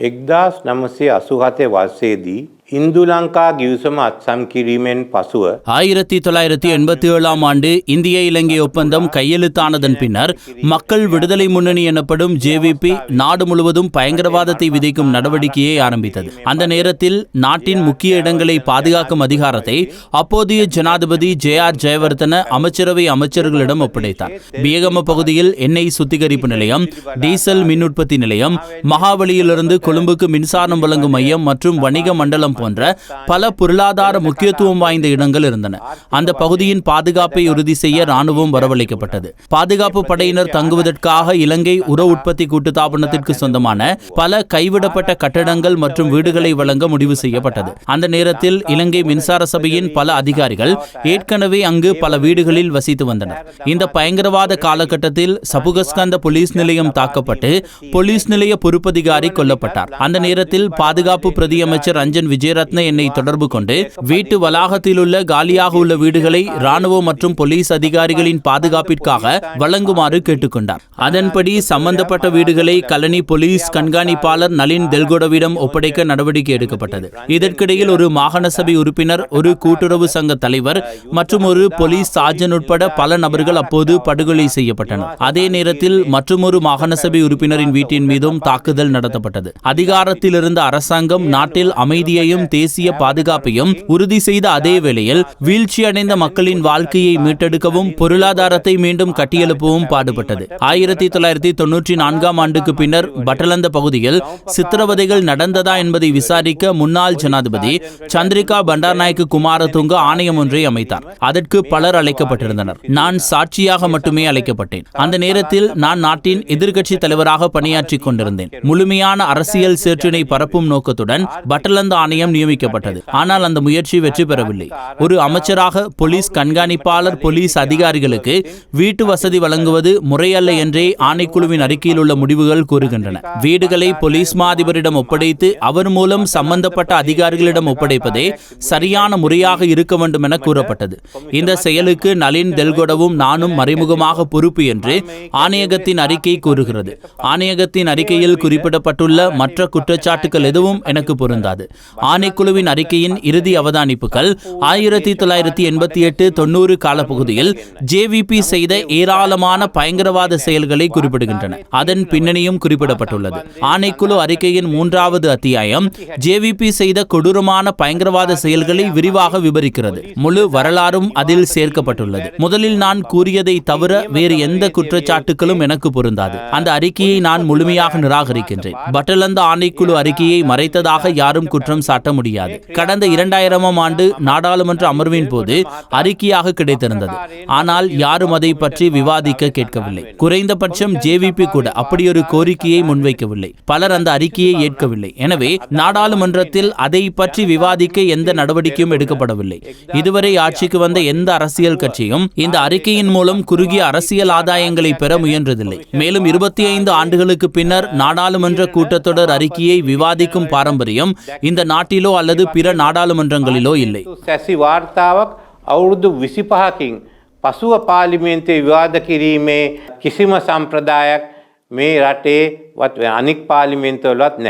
एकदाच नमसे असुहाते वासेदी இந்துலங்கா கிவ்சம் அச்சாம் கிரிமேன் பசுவ ஆயிரத்தி தொள்ளாயிரத்தி எண்பத்தி ஏழாம் ஆண்டு இந்திய இலங்கை ஒப்பந்தம் கையெழுத்தானதன் பின்னர் மக்கள் விடுதலை முன்னணி எனப்படும் ஜேவிபி நாடு முழுவதும் பயங்கரவாதத்தை விதிக்கும் நடவடிக்கையை ஆரம்பித்தது. அந்த நேரத்தில் நாட்டின் முக்கிய இடங்களை பாதுகாக்கும் அதிகாரத்தை அப்போதைய ஜனாதிபதி ஜே ஆர் ஜெயவர்தன அமைச்சரவை அமைச்சர்களிடம் ஒப்படைத்தார். பியகம பகுதியில் எண்ணெய் சுத்திகரிப்பு நிலையம் டீசல் மின் உற்பத்தி நிலையம் மகாவளியிலிருந்து கொழும்புக்கு மின்சாரம் வழங்கும் மையம் மற்றும் வணிக மண்டலம் போன்ற பல பொருளாதார முக்கியத்துவம் வாய்ந்த இடங்கள் இருந்தன. அந்த பகுதியின் பாதுகாப்பை உறுதி செய்ய ராணுவம் வரவழைக்கப்பட்டது. பாதுகாப்பு படையினர் தங்குவதற்காக இலங்கை உர உற்பத்தி கூட்டுத்தாபனத்திற்கு சொந்தமான பல கைவிடப்பட்ட கட்டடங்கள் மற்றும் வீடுகளை வழங்க முடிவு செய்யப்பட்டது. அந்த நேரத்தில் இலங்கை மின்சார சபையின் பல அதிகாரிகள் ஏற்கனவே அங்கு பல வீடுகளில் வசித்து வந்தனர். இந்த பயங்கரவாத காலகட்டத்தில் சபுகஸ்கந்த போலீஸ் நிலையம் தாக்கப்பட்டு போலீஸ் நிலைய பொறுப்பதிகாரி கொல்லப்பட்டார். அந்த நேரத்தில் பாதுகாப்பு பிரதியமைச்சர் ரஞ்சன் விஜய் விஜயரத்ன என்னை தொடர்பு கொண்டு வீட்டு வளாகத்தில் உள்ள காலியாக உள்ள வீடுகளை ராணுவ மற்றும் போலீஸ் அதிகாரிகளின் பாதுகாப்பிற்காக வழங்குமாறு கேட்டுக்கொண்டார். அதன்படி சம்பந்தப்பட்ட வீடுகளை கலனி போலீஸ் கண்காணிப்பாளர் நளின் தெல்கொடவிடம் ஒப்படைக்க நடவடிக்கை எடுக்கப்பட்டது. இதற்கிடையில் ஒரு மாகாண சபை உறுப்பினர் ஒரு கூட்டுறவு சங்க தலைவர் மற்றும் ஒரு போலீஸ் சார்ஜன் உட்பட பல நபர்கள் அப்போது படுகொலை செய்யப்பட்டனர். அதே நேரத்தில் மற்றொரு மாகாண சபை உறுப்பினரின் வீட்டின் மீதும் தாக்குதல் நடத்தப்பட்டது. அதிகாரத்தில் இருந்த அரசாங்கம் நாட்டில் அமைதியையும் தேசிய பாதுகாப்பையும் உறுதி செய்த அதே வேளையில் வீழ்ச்சியடைந்த மக்களின் வாழ்க்கையை மீட்டெடுக்கவும் பொருளாதாரத்தை மீண்டும் கட்டியெழுப்பவும் பாடுபட்டது. ஆயிரத்தி தொள்ளாயிரத்தி தொன்னூற்றி நான்காம் ஆண்டுக்கு பின்னர் பட்டலந்த பகுதியில் சித்திரவதைகள் நடந்ததா என்பதை விசாரிக்க முன்னாள் ஜனாதிபதி சந்திரிகா பண்டார்நாயக்கு குமாரதுங்க ஆணையம் ஒன்றை அமைத்தார். அதற்கு பலர் அழைக்கப்பட்டிருந்தனர். நான் சாட்சியாக மட்டுமே அழைக்கப்பட்டேன். அந்த நேரத்தில் நான் நாட்டின் எதிர்க்கட்சி தலைவராக பணியாற்றிக் கொண்டிருந்தேன். முழுமையான அரசியல் சேற்றினை பரப்பும் நோக்கத்துடன் பட்டலந்த ஆணையம் ஆணையம் நியமிக்கப்பட்டது. ஆனால் அந்த முயற்சி வெற்றி பெறவில்லை. ஒரு அமைச்சராக போலீஸ் கண்காணிப்பாளர் போலீஸ் அதிகாரிகளுக்கு வீட்டு வசதி வழங்குவது முறையல்ல என்றே ஆணைக்குழுவின் அறிக்கையில் உள்ள முடிவுகள் கூறுகின்றன. வீடுகளை போலீஸ் மாதிபரிடம் ஒப்படைத்து அவர் மூலம் சம்பந்தப்பட்ட அதிகாரிகளிடம் ஒப்படைப்பதே சரியான முறையாக இருக்க வேண்டும் என கூறப்பட்டது. இந்த செயலுக்கு நளின் தெல்கொடவும் நானும் மறைமுகமாக பொறுப்பு என்று ஆணையகத்தின் அறிக்கை கூறுகிறது. ஆணையகத்தின் அறிக்கையில் குறிப்பிடப்பட்டுள்ள மற்ற குற்றச்சாட்டுகள் எதுவும் எனக்கு பொருந்தாது. ஆணைக்குழுவின் அறிக்கையின் இறுதி அவதானிப்புகள் ஆயிரத்தி தொள்ளாயிரத்தி எண்பத்தி எட்டு தொண்ணூறு காலப்பகுதியில் ஜேவிபி செய்த ஏராளமான பயங்கரவாத செயல்களை குறிப்பிடுகின்றன. அதன் பின்னணியும் குறிப்பிடப்பட்டுள்ளது. ஆணைக்குழு அறிக்கையின் மூன்றாவது அத்தியாயம் ஜேவிபி செய்த கொடூரமான பயங்கரவாத செயல்களை விரிவாக விவரிக்கிறது முழு வரலாறும் அதில் சேர்க்கப்பட்டுள்ளது. முதலில் நான் கூறியதை தவிர வேறு எந்த குற்றச்சாட்டுகளும் எனக்கு பொருந்தாது. அந்த அறிக்கையை நான் முழுமையாக நிராகரிக்கின்றேன். பட்டலந்த ஆணைக்குழு அறிக்கையை மறைத்ததாக யாரும் குற்றம் சாட்ட காட்ட முடியாது. கடந்த இரண்டாயிரமாம் ஆண்டு நாடாளுமன்ற அமர்வின் போது அறிக்கையாக கிடைத்திருந்தது. ஆனால் யாரும் அதை பற்றி விவாதிக்க கேட்கவில்லை. குறைந்தபட்சம் ஜேவிபி கூட அப்படியொரு கோரிக்கையை முன்வைக்கவில்லை. பலர் அந்த அறிக்கையை ஏற்கவில்லை. எனவே நாடாளுமன்றத்தில் அதை பற்றி விவாதிக்க எந்த நடவடிக்கையும் எடுக்கப்படவில்லை. இதுவரை ஆட்சிக்கு வந்த எந்த அரசியல் கட்சியும் இந்த அறிக்கையின் மூலம் குறுகிய அரசியல் ஆதாயங்களை பெற முயன்றதில்லை. மேலும் இருபத்தி ஐந்து ஆண்டுகளுக்கு பின்னர் நாடாளுமன்ற கூட்டத்தொடர் அறிக்கையை விவாதிக்கும் பாரம்பரியம் இந்த நாட்டிலோ அல்லது பிற நாடாளுமன்றங்களிலோ இல்லை සැසි වාර්තාවක් අවුරුදු විසිපහකින් පසුව පාලිමේන්තේ විවාද කිරීමේ කිසිම සම්ප්‍රදායක් මේ රටේ වත් අනික් පාලිමේන්තවලත් නැහැ.